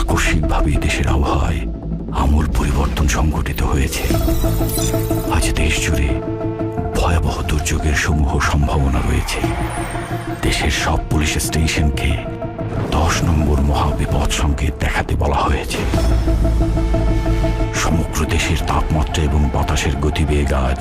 আকস্মিকভাবে দেশের আবহাওয়ায় আমূল পরিবর্তন সংঘটিত হয়েছে। আজ দেশ জুড়ে ভয়াবহ দুর্যোগের সমূহ সম্ভাবনা রয়েছে। দেশের সব পুলিশ স্টেশনকে দশ নম্বর মহাবিপদ সংকেত দেখাতে বলা হয়েছে। সমগ্র দেশের তাপমাত্রা এবং বাতাসের গতিবেগ আজ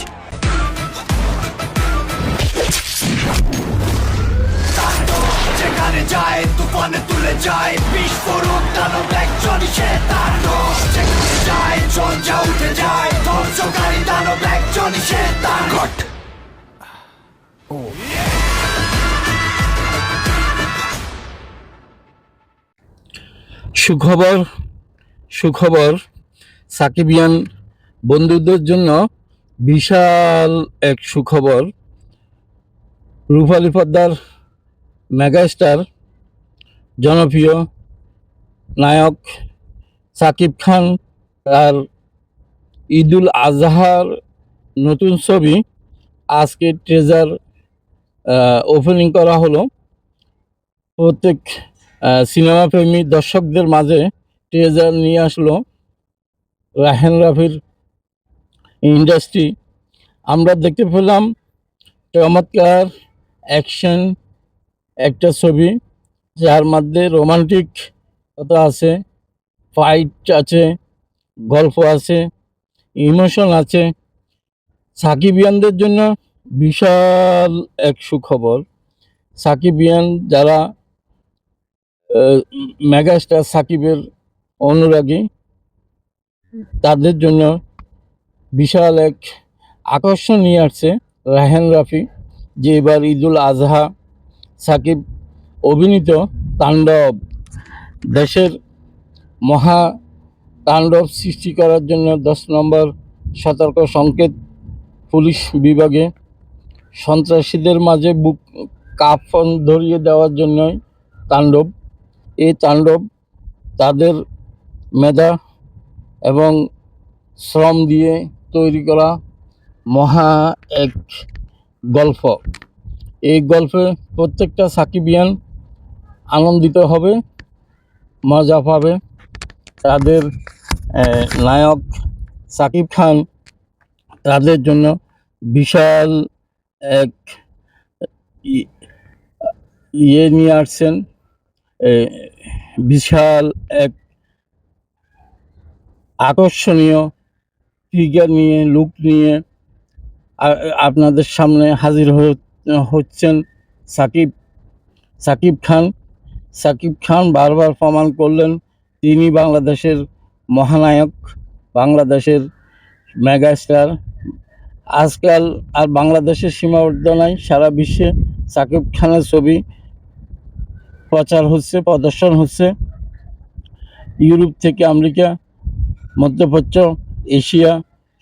তুফানে তুলে যায়। বিস্ফোরক দানব একজনই সে তার দোষ যেখানে যায়, ঝঞ্ঝা উঠে যায়। ধ্বংসকারী দানব একজনই সে তার কাট সুখবর সুখবর সাকিবিয়ান বন্ধুদের জন্য বিশাল এক সুখবর। রূপালী পদ্মার মেগাস্টার জনপ্রিয় নায়ক সাকিব খান তার ঈদুল আজহার নতুন ছবি আজকে ট্রেজার ওপেনিং করা হলো। প্রত্যেক সিনেমা প্রেমী দর্শকদের মাঝে ট্রেজার নিয়ে আসলো রাহেন রাফির ইন্ডাস্ট্রি আমরা দেখতে পেলাম চমৎকার অ্যাকশন একটা ছবি। যার মধ্যে রোমান্টিক কথা আছে ফাইট আছে, গল্প আছে ইমোশন আছে। সাকিবিয়ানদের জন্য বিশাল এক সুখবর। সাকিবিয়ান যারা মেগাস্টার সাকিবের অনুরাগী, তাদের জন্য বিশাল এক আকর্ষণ নিয়ে আসছে রাহেন রাফি, যে এবার ঈদুল আজহা সাকিব অভিনীত তাণ্ডব দেশের মহা তাণ্ডব সৃষ্টি করার জন্য দশ নম্বর সতর্ক সংকেত পুলিশ বিভাগে। সন্ত্রাসীদের মাঝে বুক কাফন ধরিয়ে দেওয়ার জন্যই তাণ্ডব। এই তাণ্ডব তাদের মেধা এবং শ্রম দিয়ে তৈরি করা মহা এক গল্প। এই গল্পে প্রত্যেকটা সাকিবিয়ান আনন্দিত হবে, মজা পাবে। তাদের নায়ক সাকিব খান তাদের জন্য বিশাল এক ইয়ে নিয়ে আসছেন বিশাল এক আকর্ষণীয় ফিগার নিয়ে লুক নিয়ে আপনাদের সামনে হাজির হচ্ছেন সাকিব সাকিব খান। সাকিব খান বারবার প্রমাণ করলেন, তিনি বাংলাদেশের মহানায়ক, বাংলাদেশের মেগাস্টার। আজকাল আর বাংলাদেশের সীমাবদ্ধ নাই, সারা বিশ্বে সাকিব খানের ছবি প্রচার হচ্ছে, প্রদর্শন হচ্ছে। ইউরোপ থেকে আমেরিকা, মধ্যপ্রাচ্য, এশিয়া,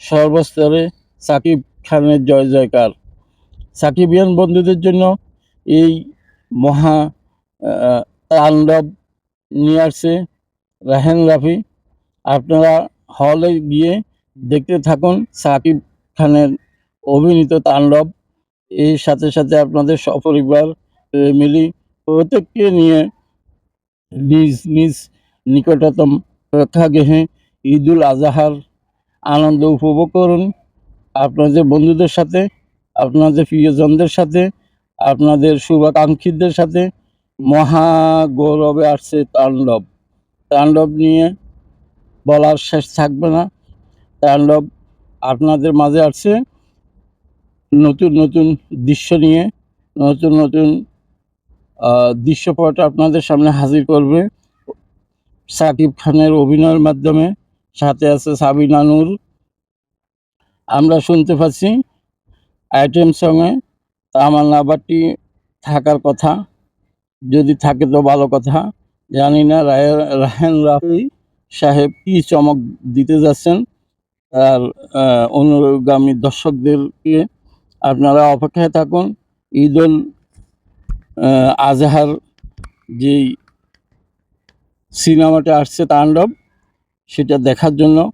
সর্বস্তরে সাকিব খানের জয় জয়কার। সাকিবিয়ান বন্ধুদের জন্য এই মহা তাণ্ডব নিয়ে আসছে রাহেন রাফি। আপনারা হলে গিয়ে দেখতে থাকুন সাকিব খানের অভিনীত তাণ্ডব। এর সাথে সাথে আপনাদের সপরিবার মিলি প্রত্যেককে নিয়ে নিজ নিজ নিকটতম প্রেক্ষাগৃহে ঈদুল আজহার আনন্দ উপভোগ করুন। আপনাদের বন্ধুদের সাথে, আপনাদের প্রিয়জনদের সাথে, আপনাদের শুভাকাঙ্ক্ষীদের সাথে মহা গৌরবে আসছে তাণ্ডব। তাণ্ডব নিয়ে বলার শেষ থাকবে না। তাণ্ডব আপনাদের মাঝে আসছে। নতুন নতুন দৃশ্য নিয়ে, নতুন নতুন দৃশ্যপট আপনাদের সামনে হাজির করবে। সাকিব খানের অভিনয়ের মাধ্যমে। সাথে আছে সাবিনা নূর। আমরা শুনতে পাচ্ছি আইটেম সঙ্গে। তামান্না বাটি থাকার কথা। যদি থাকে তো ভালো কথা। জানি না, রায়- রাহেন রাফি সাহেব কি চমক দিতে যাচ্ছেন? আর অনুগামী দর্শকদেরকে আপনারা অপেক্ষায় থাকুন। ঈদুল আজহার যেই সিনেমাটা আসছে তাণ্ডব, সেটা দেখার জন্য।